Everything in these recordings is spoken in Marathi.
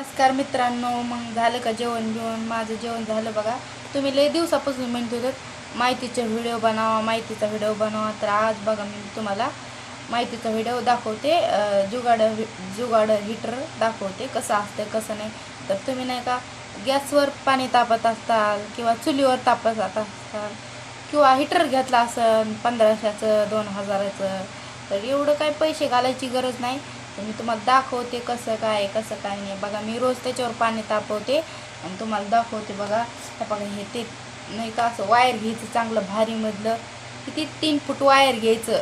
नमस्कार मित्रांनो मग झालं का जेवण बिवण? माझं जेवण झालं बघा. तुम्ही लय दिवसापासून म्हणत होतात माहितीचे व्हिडिओ बनावा माहितीचा व्हिडिओ बनवा. तर आज बघा मी तुम्हाला माहितीचा व्हिडिओ दाखवते. जुगाड जुगाड हिटर दाखवते. कसं असतं कसं नाही. तर तुम्ही नाही का गॅसवर पाणी तापत असताल किंवा चुलीवर तापत असताल किंवा हिटर घेतला असं पंधराशेचं दोन हजाराचं तर एवढं काय पैसे घालायची गरज नाही. तर मी तुम्हाला दाखवते कसं काय कसं काय नाही. बघा मी रोज त्याच्यावर पाणी तापवते आणि तुम्हाला दाखवते बघा. हे बघा हे ते नाही का असं वायर घ्यायचं चांगलं भारीमधलं किती तीन फूट वायर घ्यायचं.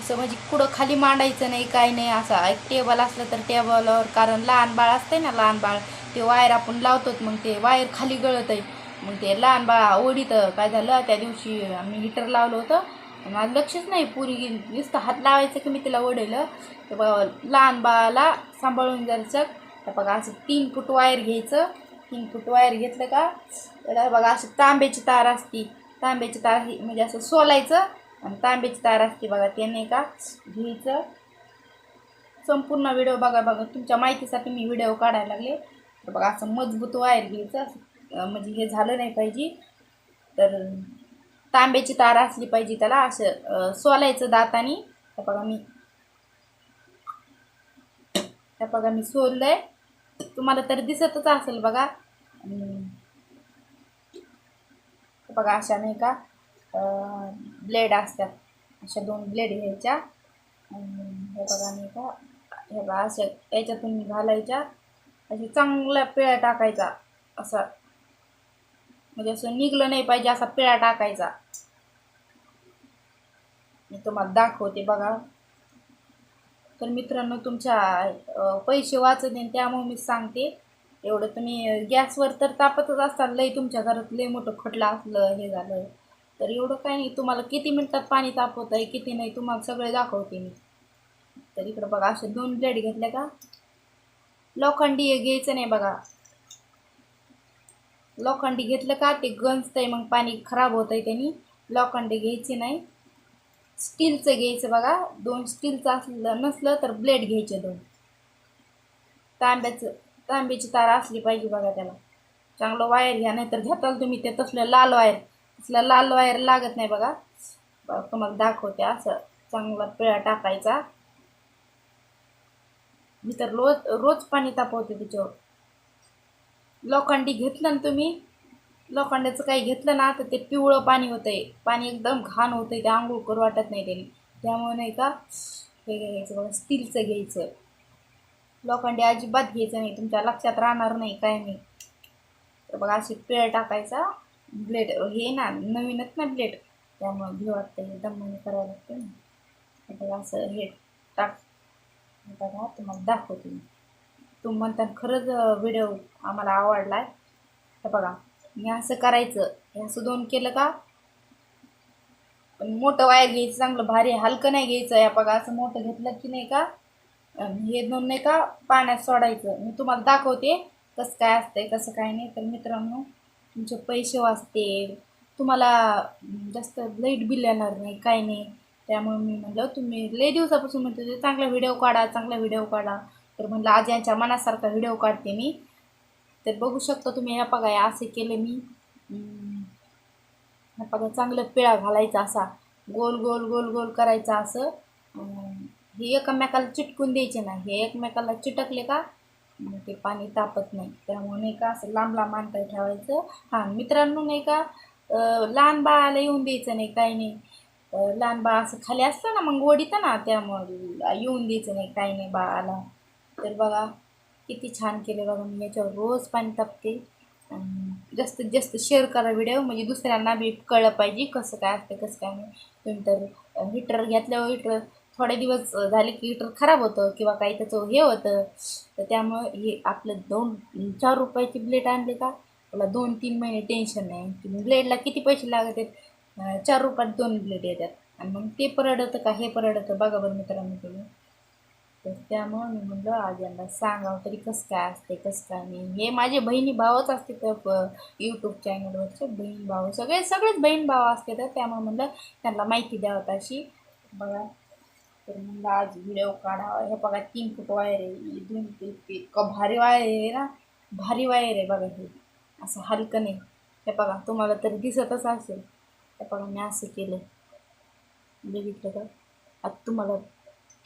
असं म्हणजे कुठं खाली मांडायचं नाही काय नाही. असं एक टेबल असलं तर टेबलवर कारण लहान बाळ असते ना लहान बाळ. ते वायर आपण लावतोच मग ते वायर खाली गळत आहे मग ते लहान बाळ ओढीत काय झालं त्या दिवशी आम्ही हिटर लावलं होतं. माझं लक्षच नाही पुरी नुसतं हात लावायचं की मी तिला ओढलं. तर बघा लहान बाळाला सांभाळून जायचं तर बघा असं तीन फूट वायर घ्यायचं. तीन फूट वायर घेतलं का त्याला बघा असं तांब्याची तार असती. तांब्याची तार ही म्हणजे असं सोलायचं आणि तांब्याची तार असते बघा त्याने का घ्यायचं. संपूर्ण व्हिडिओ बघा बघा तुमच्या माहितीसाठी मी व्हिडिओ काढायला लागले. तर बघा असं मजबूत वायर घ्यायचं. असं, म्हणजे हे झालं नाही पाहिजे. तर तांब्याची तार असली पाहिजे त्याला असं सोलायचं दाताने त्या बघा मी. त्या बघा मी सोललंय. तुम्हाला तर दिसतच असेल बघा. बघा अशा नाही का ब्लेड असतात. अशा दोन ब्लेड घ्यायच्या. हे बघा नाही का हे बघा अशा याच्यातून घालायच्या. अशी चांगल्या पिळा टाकायचा. असा. म्हणजे असं निघलं नाही पाहिजे असा पिळा टाकायचा. मी तुम्हाला दाखवते बघा. तर मित्रांनो तुमच्या पैसे वाचत नाही त्यामुळे मी सांगते. एवढं तुम्ही गॅसवर तर तापतच असताल लई तुमच्या घरात लई मोठं खटलं असलं हे झालं. तर एवढं काही नाही तुम्हाला किती मिनटात पाणी तापवत आहे किती नाही तुम्हाला सगळे दाखवते मी. तर इकडं बघा असे दोन ब्लेड घेतल्या का? लोखंडी हे घ्यायचं नाही बघा. लोखंडी घेतलं का ते गंजतंय मग पाणी खराब होत आहे त्यांनी. लोखंडी घ्यायचे नाही. स्टीलचं घ्यायचं बघा. दोन स्टीलचं असलं नसलं तर ब्लेड घ्यायचे दोन. तांब्याचं तांब्याची तार असली पाहिजे बघा त्याला. चांगलं वायर घ्या नाही तर घेताल तुम्ही. ते तसलं लाल वायर तसलं लाल वायर लागत नाही बघा. बघा, तुम्हाला दाखवते असं. चांगला पिळा टाकायचा. मी तर रोज रोज पाणी तापवते त्याच्यावर. लोखंडी घेतलं ना तुम्ही लोखंडाचं काही घेतलं ना तर ते पिवळं पाणी होतंय. पाणी एकदम घाण होतंय ते आंघोळ करू वाटत नाही त्याने. त्यामुळे नाही का हे घ्यायचं बघा स्टीलचं घ्यायचं. लोखंडी अजिबात घ्यायचं नाही तुमच्या लक्षात राहणार नाही काय नाही. तर बघा अशी पेळ टाकायचा ब्लेड हे ना नवीनच ना ब्लेड. त्यामुळे भीव वाटतं हे दमाने करावं लागतं ना बघा असं हे टाक. बघा तुम्हाला दाखवते मी. तुम्ही म्हणता खरंच व्हिडिओ आम्हाला आवडला आहे तर बघा मी असं करायचं हे असं दोन केलं का पण मोठं वायर घ्यायचं चांगलं भारी हलकं नाही घ्यायचं या बघा असं मोठं घेतलं की नाही का हे दोन नाही का पाण्यात सोडायचं. मी तुम्हाला दाखवते कसं काय असतंय कसं काय नाही. तर मित्रांनो तुमचे पैसे वाचते तुम्हाला जास्त लाइट बिल येणार नाही काय नाही. त्यामुळे मी म्हणलं तुम्ही लई दिवसापासून म्हणते ते चांगला व्हिडिओ काढा चांगला व्हिडिओ काढा. तर म्हणलं आज यांच्या मनासारखा व्हिडिओ काढते मी. तर बघू शकता तुम्ही ह्या बघा असे केले मी. ह्या बघा चांगलं पिळा घालायचा असा. गोल गोल गोल गोल करायचा असं. हे एकमेकाला चिटकून द्यायचे नाही. हे एकमेकाला चिटकले का मग ते पाणी तापत नाही. त्यामुळे नाही का असं लांब लांब अंतर ठेवायचं. हां मित्रांनो नाही का लहान बाळाला येऊन द्यायचं नाही काही नाही. लहान बाळ असं खाली असतं ना मग ओढीतं ना त्यामुळे येऊन द्यायचं नाही काही नाही बाळाला. तर बघा किती छान केले बघा मी याच्यावर. रोज पाणी तापते. आणि जास्तीत जास्त शेअर करा व्हिडिओ म्हणजे दुसऱ्यांना बी कळलं पाहिजे कसं काय असतं कसं काय नाही. तुम्ही तर हिटर घेतल्यावर हिटर थोडे दिवस झाले की हिटर खराब होतं किंवा काही त्याचं हे होतं. तर त्यामुळं हे आपलं दोन चार रुपयाची ब्लेड आणले का मला दोन तीन महिने टेन्शन नाही. ब्लेडला किती पैसे लागत आहेत चार रुपयात दोन ब्लेड येतात. आणि मग ते परडतं का हे परडतं बघा बरं मित्रांनो तुम्ही. तर त्यामुळं मी म्हणलं आज यांना सांगावं तरी कसं काय असते कसं काय नाही. हे माझे बहिणी भावच असते तर यूट्यूब चॅनलवरचे बहीण भाऊ सगळे सगळेच बहीण भाव असते तर त्यामुळे म्हणलं त्यांना माहिती द्यावं तशी. बघा. तर म्हणलं आज व्हिडिओ काढावा. हे बघा तीन फूट वायर आहे. दोन फूट इतकं भारी वायर आहे ना? भारी वायर आहे बघा हे. असं हलकं नाही. हे बघा तुम्हाला तर दिसतच असेल. हे बघा मी असं केलं. बघितलं तर आता तुम्हाला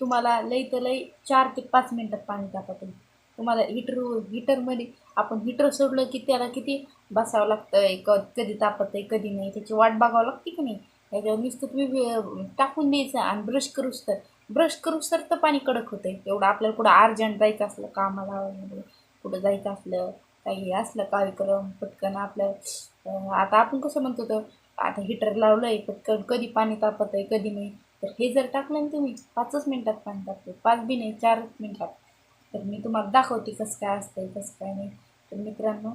तुम्हाला लई तर लई चार ते पाच मिनटात पाणी तापत आहे तुम्हाला हिटर हिटरमध्ये आपण हिटर सोडलं की त्याला किती बसावं लागतं क कधी तापत आहे कधी नाही त्याची वाट बघावं लागते की नाही? त्याच्यावर नुसतं तुम्ही टाकून द्यायचं आणि ब्रश करूच तर. ब्रश करूच तर तर पाणी कडक होतं आहे एवढं आपल्याला कुठं अर्जंट जायचं असलं कामाला कुठं जायचं असलं काही असलं कार्यक्रम पटकन आपलं आता आपण कसं म्हणतो तर आता हिटर लावलं आहे पटकन कधी पाणी तापत आहे कधी नाही. तर हे जर टाकलं ना तुम्ही पाचच मिनटात पाणी टाकते पाच बी नाही चारच मिनटात. तर मी तुम्हाला दाखवते कसं काय असतंय कसं काय नाही. तर मित्रांनो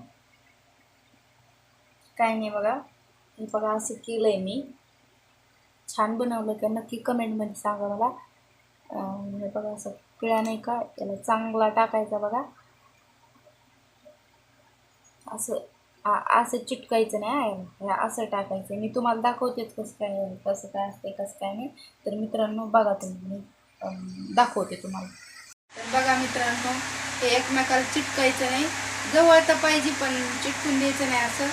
काय नाही बघा. हे बघा असं केलं आहे मी. छान बनवलं का नक्की कमेंटमध्ये सांगा मला. हे बघा असं पिळा नाही का? याला चांगला टाकायचा बघा. असं असं चिटकायचं नाही आहे हे असं टाकायचं. मी तुम्हाला दाखवतेच कसं काय कसं काय असते कसं काय नाही. तर मित्रांनो बघा तुम्ही. मी दाखवते तुम्हाला. तर बघा मित्रांनो हे एकमेकाला चिटकायचं नाही. जवळ तर पाहिजे पण चिटकून द्यायचं नाही असं.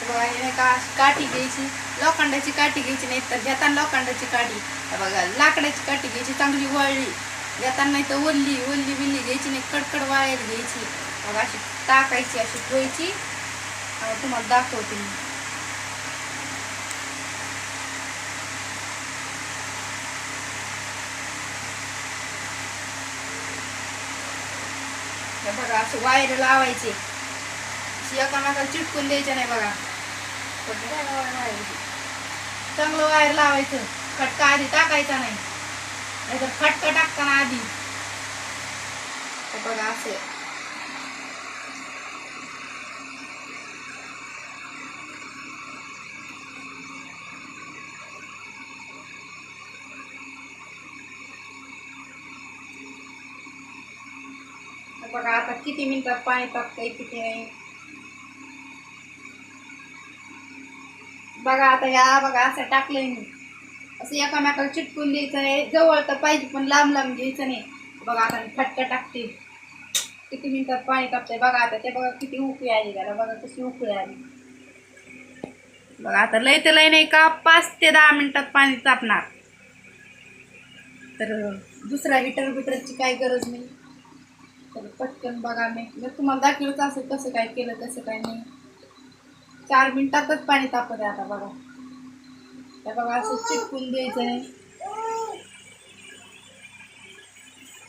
तर बघा हे नाही का काठी घ्यायची. लोखंडाची काठी घ्यायची नाही तर घेताना लोखंडाची काठी. बघा लाकडाची काठी घ्यायची चांगली वळली. घेताना नाही तर ओल्ली ओल्ली बिल्ली घ्यायची नाही कडकड वाळ्यात घ्यायची. बघा अशी टाकायची अशी ठेवायची. तुम्हाला दाखवते मी. बघा असं वायर लावायचे. एकामेकाला चिटकून द्यायचे नाही बघा. चांगलं वायर लावायचं. खटका आधी टाकायचा नाही. नाहीतर खटका टाकताना आधी. बघा असे. बघा आता किती मिनिटात पाणी टाकतंय किती नाही. बघा आता या बघा असं टाकलंय मी. असं एकामेकाला चिटकून द्यायचं नाही. जवळ तर पाहिजे पण लांब लांब घ्यायचं नाही. बघा आता मी फटका टाकते. किती मिनिटात पाणी टाकतंय बघा आता ते बघा किती उकळी आली त्याला बघा कशी उकळी आली. बघा आता लय तर लय नाही का पाच ते दहा मिनिटात पाणी तापणार. तर दुसरा हिटर बिटरची काही गरज नाही. तर पटकन बघा मी. जर तुम्हाला दाखवलंच असेल कसं काय केलं कसं काय नाही. चार मिनिटातच पाणी तापत आहे आता बघा. त्या बघा असं चिटकून द्यायचं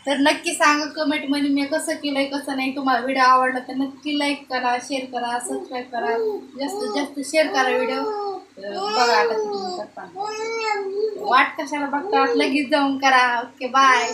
तर नक्की सांगा कमेंटमध्ये मी कसं केलंय कसं नाही. तुम्हाला व्हिडिओ आवडला तर नक्की लाईक करा शेअर करा सबस्क्राईब करा. जास्तीत जास्त शेअर करा व्हिडिओ बघा आता वाट कशाला बघता? लगेच जाऊन करा. Okay bye